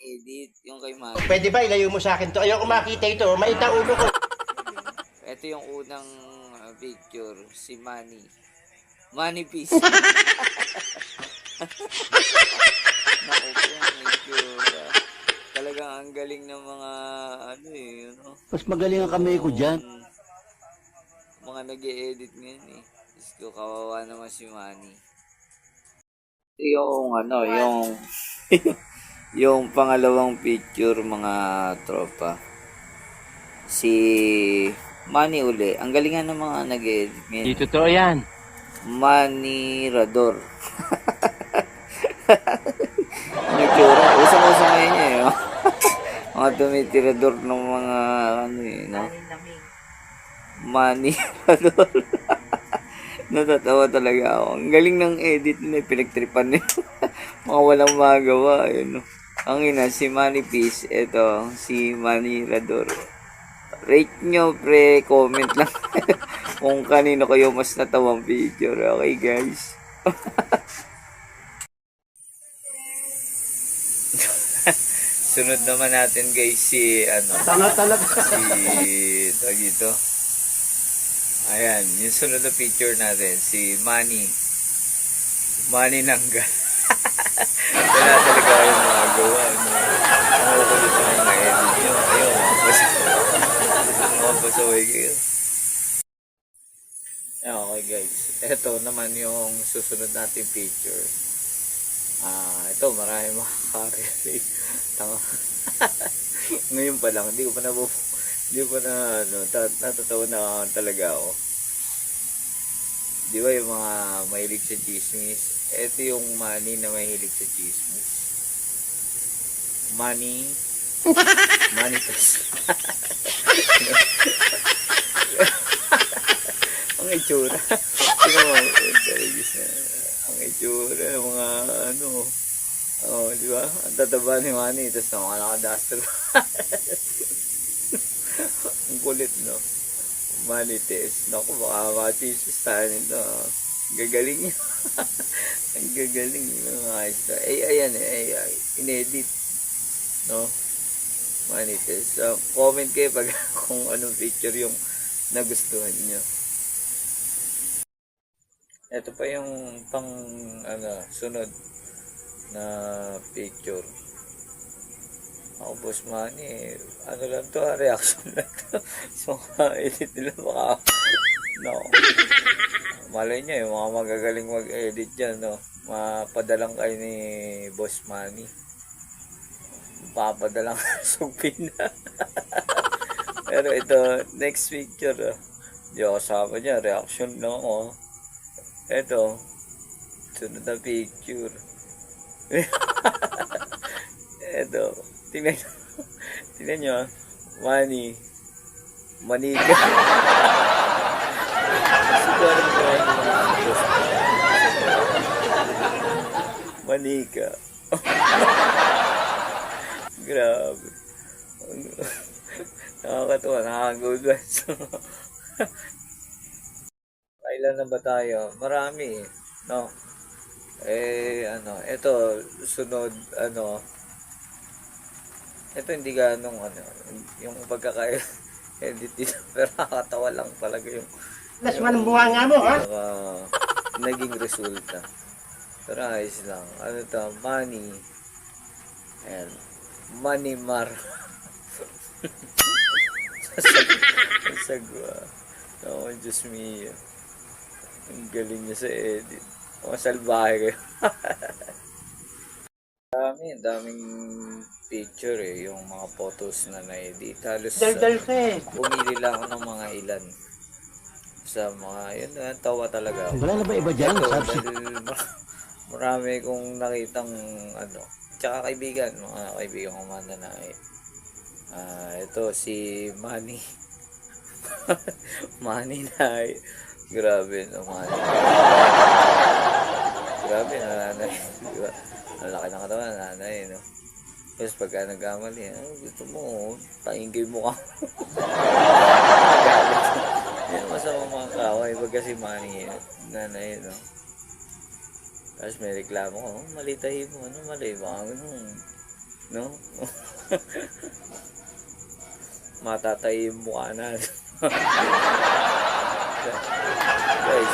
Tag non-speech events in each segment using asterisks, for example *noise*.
edit, yung kay Manny. Pwede ba ilayo mo sa akin to? Ayoko makita ito. Maita ulo ko. *laughs* Ito yung unang uh, picture, si Manny. Manny Peace. *laughs* Naku po, uh, talagang ang galing ng mga ano eh, ano. Mas magaling ang kamay ko dyan. Mga nag edit ngayon eh. Diyos ko, kawawa naman si Manny. Yung ano, yung *laughs* yung pangalawang picture mga tropa. Si Manny uli. Ang galingan ng mga nag-edit ngayon. Di totoo yan. Manny Rador. *laughs* Ang itsura. Usang-usang ngayon niya eh. oh. *laughs* mga tumitirador ng mga ano eh, no? Manny *laughs* Rador. Natatawa talaga ako. Ang galing ng edit nila. Pinagtripan nila. mga walang magawa. Yun, no? Ang ina, si Manny Peace. Ito, si Manny Rador. Rate nyo, pre. Comment lang. *laughs* kung kanino kayo mas natawang picture. Okay, guys. *laughs* Sunod naman natin guys si ano Tanga talaga. si tawag dito. Ayan, yung sunod na picture natin si Manny. Manny Nangga. Wala talaga kayong sa mga edit nyo. Ayun, mapasaway. *laughs* mapasaway kayo. Yeah, okay guys. Ito naman yung susunod natin picture. Ah, ito marami makaka-relate. *laughs* Tanga. *laughs* Ngayon pa lang, hindi ko pa na hindi ko pa na ano, ta- natatawa na talaga ako. Di ba yung mga mahilig sa chismis? Ito yung money na mahilig sa chismis. Money. *laughs* money test. *laughs* ang itsura. Ang itsura, mga ano, oh, di ba? Ang tataba ni Manny, tapos na mga nakaduster. *laughs* ang kulit, no? Manny test. Naku, baka matisis tayo nito. ah. Gagaling niya. *laughs* ang gagaling ng ayos na. Ay, ayan eh, ay, inedit. No? Test. So, comment kayo pag *laughs* kung anong picture yung nagustuhan niyo. Ito pa yung pang ano, sunod na picture. Ako boss money, ano lang to, ah, reaction lang to. *laughs* so, edit nila baka, no. Malay niya, yung mga magagaling mag-edit dyan, no. Mapadalang kayo ni Boss Manny. Papadalang *laughs* sugpin na. *laughs* Pero ito, next picture, ah. Di ako kasama niya, reaction lang ako. Ito, sunod na picture. Ito, tingnan nyo. *laughs* Tingnan nyo, ah. money. Mga *laughs* Manika. *laughs* Grabe. Nakakatuwa, nakakagugas. Kailan na ba tayo? Marami, no? Eh, ano, ito, sunod, ano, ito hindi ganong, ano, yung pagkaka-edit *laughs* dito, *laughs* pero nakakatawa lang talaga yung, Las man ang bunga nga mo, ha? Saka, naging resulta. Pero ayos lang. Ano to? Money. Ayan. Money mar. *laughs* Sagwa. Oh, Diyos mio. Ang galing niya sa edit. Mga salbahe kayo. Dami, daming picture eh. Yung mga photos na na-edit. Halos Dal-dal ka eh. pumili lang ako ng mga ilan sa mga yun na tawa talaga ako. Wala na ba iba dyan? Ito, Sabi, dahil mar- marami kong nakitang ano tsaka kaibigan mga kaibigan ko man na ah ito si Manny *laughs* Manny na grabe no Manny grabe na nanay *laughs* di ba? Ang laki ng katawan nanay no? Tapos pagka nagkamali ah, gusto mo paingay mo ka. *laughs* Yan masama mga kaway pag kasi money nanay no? Tapos may reklamo ko oh, mali tayo mo ano mali baka ganun No? *laughs* Matatay yung mukha na. Guys,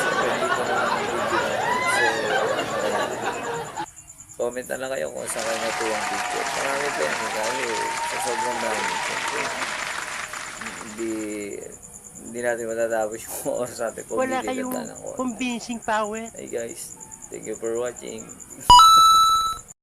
dito na lang ang video natin. So, ano, comment na lang kayo kung saan kayo natuwang picture. Marami pa yan. Kasi sa sobrang dami. Siyempre, hindi hindi natin matatapos yung *laughs* oras natin kung Wala kayong convincing power. Hey guys, thank you for watching. *laughs*